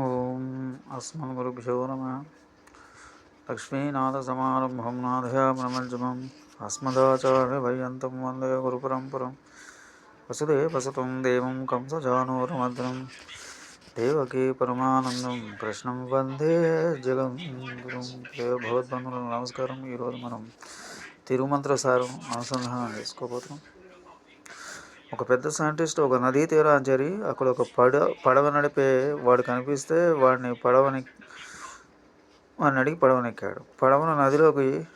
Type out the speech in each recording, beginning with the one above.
ఓం అస్మద్గురుభ్యో నమ. లక్ష్మీనాథసమారంభం నాథయామనమజ్జమం అస్మదాచార్యపర్యంతం వందే గురుపరంపరం. వసుదే వసతం దేవం కంసజానోరమద్రం దేవకీ పరమానందం. కృష్ణం వందే జగం భగవద్బంధువులకు నమస్కారం. ఈరోజు మనం తిరుమంత్ర సారం అనుసంధానం చేసుకోబోతున్నాం. ఒక పెద్ద సైంటిస్ట్ ఒక నదీ తీరాన్ని చేరి అక్కడ ఒక పడ పడవ నడిపే వాడు కనిపిస్తే వాడిని పడవని వాడిని అడిగి పడవనెక్కాడు. పడవను నదిలోకి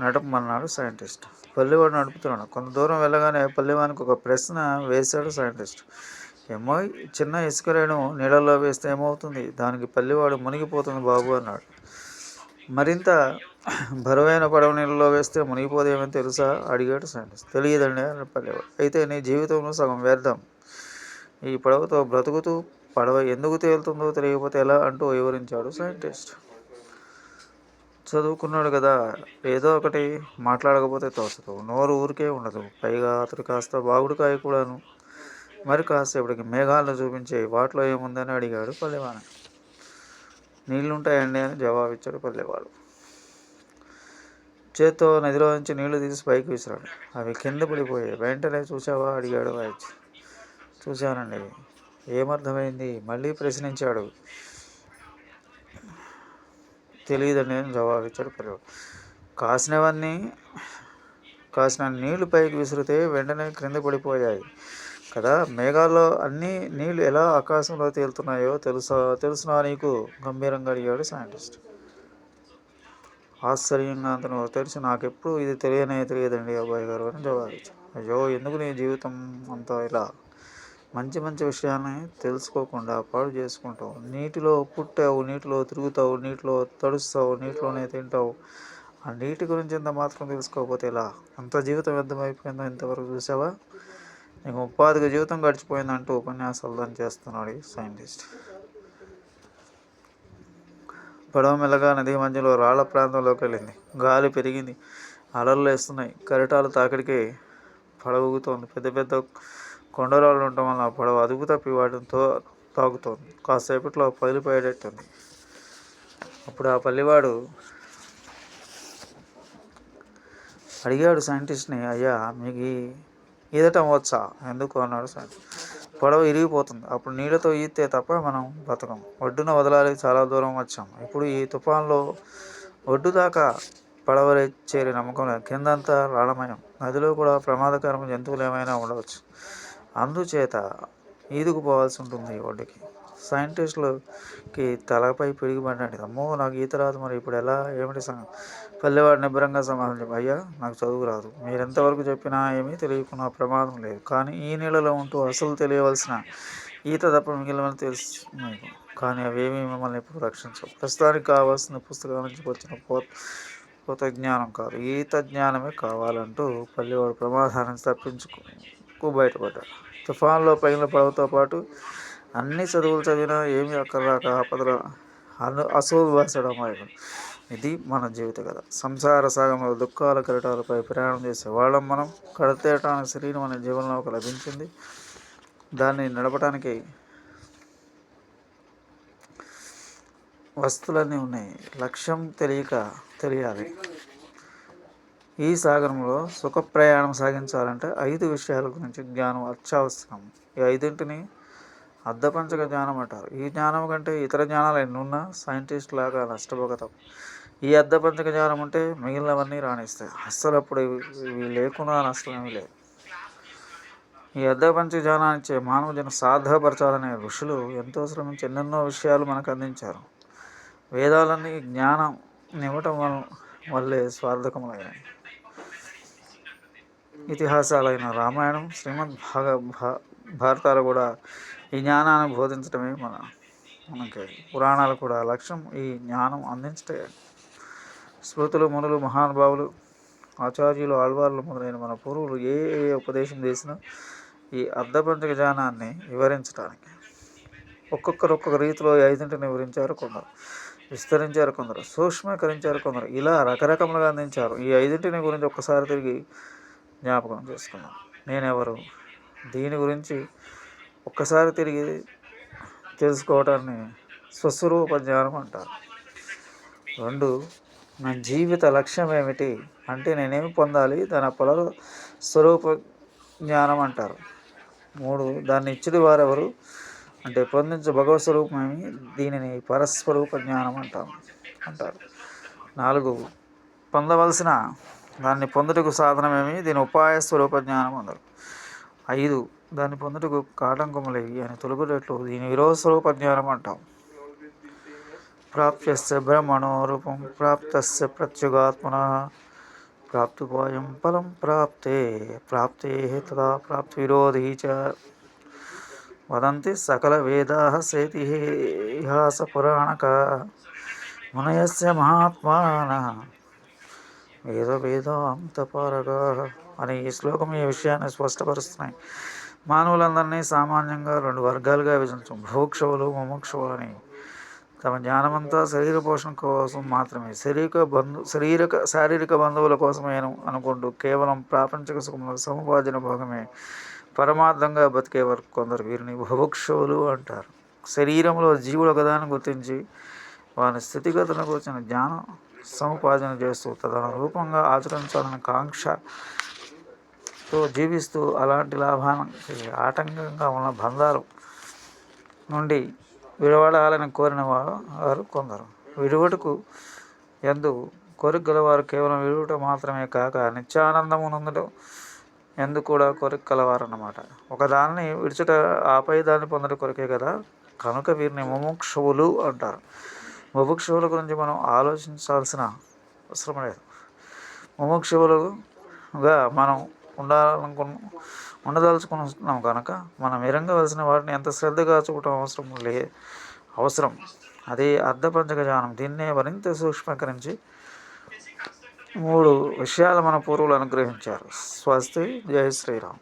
నడపమన్నాడు సైంటిస్ట్. పల్లెవాడు నడుపుతున్నాడు. కొంత దూరం వెళ్ళగానే పల్లెవానికి ఒక ప్రశ్న వేశాడు సైంటిస్ట్. ఏమో చిన్న ఇసుక రేణు నీళ్ళల్లో వేస్తే ఏమవుతుంది? దానికి పల్లెవాడు మునిగిపోతుంది బాబు అన్నాడు. మరింత బరువైన పడవ నీళ్ళలో వేస్తే మునిగిపోదేమని తెలుసా? అడిగాడు సైంటిస్ట్. తెలియదండి అని పల్లెవాడు అయితే నీ జీవితంలో సగం వ్యర్థం. ఈ పడవతో బ్రతుకుతూ పడవ ఎందుకు తేలుతుందో తెలియకపోతే ఎలా అంటూ వివరించాడు సైంటిస్ట్. చదువుకున్నాడు కదా. ఏదో ఒకటి మాట్లాడకపోతే తోచదు. నోరు ఊరికే ఉండదు. పైగా అతడు కాస్త బాగుడికాయ కూడాను. మరి కాసేపటికి మేఘాలను చూపించే వాటిలో ఏముందని అడిగాడు పల్లెవాణి నీళ్ళుంటాయండి అని జవాబిచ్చాడు పల్లెవాడు. చేత్తో నదిలో నుంచి నీళ్ళు తీసి పైకి విసిరాడు. అవి కింద పడిపోయాయి. వెంటనే చూసావా అడిగాడు వాయిచ్. చూశానండి. ఏమర్థమైంది? మళ్ళీ ప్రశ్నించాడు. తెలియదండి అని జవాబిచ్చాడు పల్లెవాడు. కాసినవన్నీ కాసిన నీళ్ళు పైకి విసిరితే వెంటనే క్రింద పడిపోయాయి. కదా? మేఘాల్లో అన్ని నీళ్ళు ఎలా ఆకాశంలో తేలుతున్నాయో తెలుసా? తెలుసునా నీకు? గంభీరంగా అడిగాడు సైంటిస్ట్. ఆశ్చర్యంగా అతను తెలిసి నాకెప్పుడు ఇది తెలియనే తెలియదండి అబ్బాయి గారు అని జవాబిచ్చాను అయ్యో ఎందుకు నీ జీవితం అంతా ఇలా? మంచి మంచి విషయాన్ని తెలుసుకోకుండా పాడు చేసుకుంటావు. నీటిలో పుట్టావు నీటిలో తిరుగుతావు నీటిలో తడుస్తావు నీటిలోనే తింటావు. ఆ నీటి గురించి ఎంత మాత్రం తెలుసుకోకపోతే ఇలా అంత జీవితం వ్యర్థమైపోయిందో ఇంతవరకు చూసావా? నీకు ఉపాధిగా జీవితం గడిచిపోయిందంటూ ఉపన్యాసాలు దాన్ని చేస్తున్నాడు ఈ సైంటిస్ట్. పడవ మెల్లగా నది మధ్యలో రాళ్ళ ప్రాంతంలోకి వెళ్ళింది. గాలి పెరిగింది. అలలు వేస్తున్నాయి కరిటాలు తాకిడికి పడవగుతోంది. పెద్ద పెద్ద కొండరాళ్ళు ఉండటం వల్ల పడవ అదుపు తప్పి వాటితో తాగుతోంది. కాసేపట్లో పగిలిపోయేటట్టుంది అప్పుడు ఆ పల్లివాడు అడిగాడు సైంటిస్ట్ని అయ్యా మీకు ఈదటం వచ్చా ఎందుకు అన్నాడు సార్. పడవ ఇరిగిపోతుంది. అప్పుడు నీళ్ళతో ఈతే తప్ప మనం బతకం. ఒడ్డున వదలాలి చాలా దూరం వచ్చాం. ఇప్పుడు ఈ తుఫాన్లో ఒడ్డు దాకా పడవలే చేరే నమ్మకం లేదు. కిందంతా రాళమయం నదిలో కూడా ప్రమాదకరమైన జంతువులు ఏమైనా ఉండవచ్చు. అందుచేత ఈదుకుపోవాల్సి ఉంటుంది ఒడ్డుకి. సైంటిస్టులకి తలపై పిడిగిపడ్డాడు అమ్మో నాకు ఈత రాదు మరి. ఇప్పుడు ఎలా? ఏమిటి సంగతి? పల్లెవాడు నిబ్బరంగా సమాధానం అయ్యా నాకు చదువు రాదు. మీరెంతవరకు చెప్పినా ఏమీ తెలియకున్న ప్రమాదం లేదు. కానీ ఈ నీళ్ళలో ఉంటూ అసలు తెలియవలసిన ఈత తప్ప మిగిలిన తెలుసు మీకు కానీ అవేమీ మిమ్మల్ని ఎప్పుడు రక్షించవు. ప్రస్తుతానికి కావాల్సిన పుస్తకాల నుంచి వచ్చిన పోత కొత్త జ్ఞానం కాదు. ఈత జ్ఞానమే కావాలంటూ పల్లెవాడు ప్రమాదాన్ని తప్పించుకు బయటపడ్డాడు. తుఫాన్లో పైన పడవతో పాటు అన్ని చదువులు చదివినా ఏమీ అక్కర్రాక ఆపదల అను అసలు వాసడం ఇది మన జీవిత కథ. సంసార సాగంలో దుఃఖాల కిరటాలపై ప్రయాణం చేసే వాళ్ళం మనం. కడతేటానికి శరీరం అనే ఒక లభించింది. దాన్ని నడపడానికి వస్తువులన్నీ ఉన్నాయి. లక్ష్యం తెలియక తెలియాలి. ఈ సాగరంలో సుఖ ప్రయాణం సాగించాలంటే ఐదు విషయాల గురించి జ్ఞానం అత్యవసరం. ఈ ఐదింటిని అర్ధపంచక జ్ఞానం అంటారు. ఈ జ్ఞానం కంటే ఇతర జ్ఞానాలు ఎన్నున్నా సైంటిస్ట్ లాగా నష్టపోక ఈ అర్ధపంచక జ్ఞానం ఉంటే మిగిలినవన్నీ రాణిస్తాయి. అస్సలు అప్పుడు ఇవి లేకుండా నష్టం ఏమీ లేదు. ఈ అర్ధపంచ జ్ఞానాన్ని ఇచ్చే మానవ జన సాధపరచాలనే ఋషులు ఎంతో శ్రమించి ఎన్నెన్నో విషయాలు మనకు అందించారు. వేదాలన్నీ జ్ఞానం ఇవ్వటం వల్ల వల్లే స్వార్థకములయ్యాయి ఇతిహాసాలైన రామాయణం శ్రీమద్ భాగ భారతాలు కూడా ఈ జ్ఞానాన్ని బోధించడమే మన మనకి పురాణాలు కూడా లక్ష్యం. ఈ జ్ఞానం అందించటే స్మృతులు మునులు మహానుభావులు ఆచార్యులు ఆళ్వార్లు మొదలైన మన పూర్వులు ఏ ఏ ఉపదేశం చేసినా ఈ అర్ధపంచక జ్ఞానాన్ని వివరించడానికి ఒక్కొక్కరు ఒక్కొక్క రీతిలో ఐదింటిని వివరించారు కొందరు విస్తరించారు కొందరు సూక్ష్మీకరించారు కొందరు ఇలా రకరకములుగా అందించారు. ఈ ఐదింటిని గురించి ఒక్కసారి తిరిగి జ్ఞాపకం చేసుకున్నాను నేనెవరు? దీని గురించి ఒక్కసారి తిరిగి తెలుసుకోవటాన్ని స్వస్వరూప జ్ఞానం అంటారు. రెండు నా జీవిత లక్ష్యం ఏమిటి అంటే నేనేమి పొందాలి? దాని పొల స్వరూప జ్ఞానం అంటారు. మూడు దాన్ని ఇచ్చిన వారెవరు? అంటే పొందించే భగవత్ స్వరూపమేమి దీనిని పరస్వరూప జ్ఞానం అంటాం అంటారు. నాలుగు పొందవలసిన దాన్ని పొందుటకు సాధనమేమి దీని ఉపాయ స్వరూప జ్ఞానం అందరు. ఐదు దాన్ని పొందుటకు కాటంకములేవి అని తొలుగురేట్లు దీని విరోధ స్వరూప జ్ఞానం అంటాం. ప్రాప్యస్య బ్రహ్మణోరూపం ప్రాప్తస్య ప్రత్యుగాత్మన. ప్రాప్తుపాయం ఫలం ప్రాప్తే ప్రాప్తే తదా ప్రాప్తి విరోధి చ. వదంతి సకల వేదా సేతి ఇహాస పురాణక. మునయస్య మహాత్మాన. వేద వేదాంతపారగా అని ఈ శ్లోకం ఈ విషయాన్ని స్పష్టపరుస్తున్నాయి. మానవులందరినీ సామాన్యంగా రెండు వర్గాలుగా విభజించం. భోక్షవులు ముముక్షవులు అని. తమ జ్ఞానమంతా శరీర పోషణ కోసం మాత్రమే. శరీరక బంధు శరీరక శారీరక బంధువుల కోసమేను అనుకుంటూ కేవలం ప్రాపంచిక సుఖముల సముపార్జన భోగమే పరమార్థంగా బతికే కొందరు. వీరిని భుభుక్షువులు అంటారు. శరీరంలో జీవుడు ఒకదాన్ని గుర్తించి వారి స్థితిగతులకు వచ్చిన జ్ఞానం సముపార్జన చేస్తూ తదనురూపంగా ఆచరించాలని కాంక్షతో జీవిస్తూ అలాంటి లాభానికి ఆటంకంగా ఉన్న బంధాలు నుండి విడవడాలని కోరిన వారు వారు కొందరు. విడువటకు ఎందు కోరిక గలవారు కేవలం విడువట మాత్రమే కాక నిత్యానందము నందుట ఎందు కూడా కోరిక కలవారు అన్నమాట ఒకదాన్ని విడుచుట ఆపై దాన్ని పొందడం కొరకే కదా కనుక వీరిని ముముక్షువులు అంటారు. ముముక్షువుల గురించి మనం ఆలోచించాల్సిన అవసరం లేదు. ముముక్షువులుగా మనం ఉండాలనుకున్న ఉండదలుచుకున్నాం కనుక మనం ఎరంగవలసిన వాటిని ఎంత శ్రద్ధగా చూడటం అవసరం లే అవసరం. అదే అర్ధపంచక జ్ఞానం దీన్నే మరింత సూక్ష్మీకరించి మూడు విషయాలు మన పూర్వులు అనుగ్రహించారు. స్వస్తి. జయ శ్రీరామ్.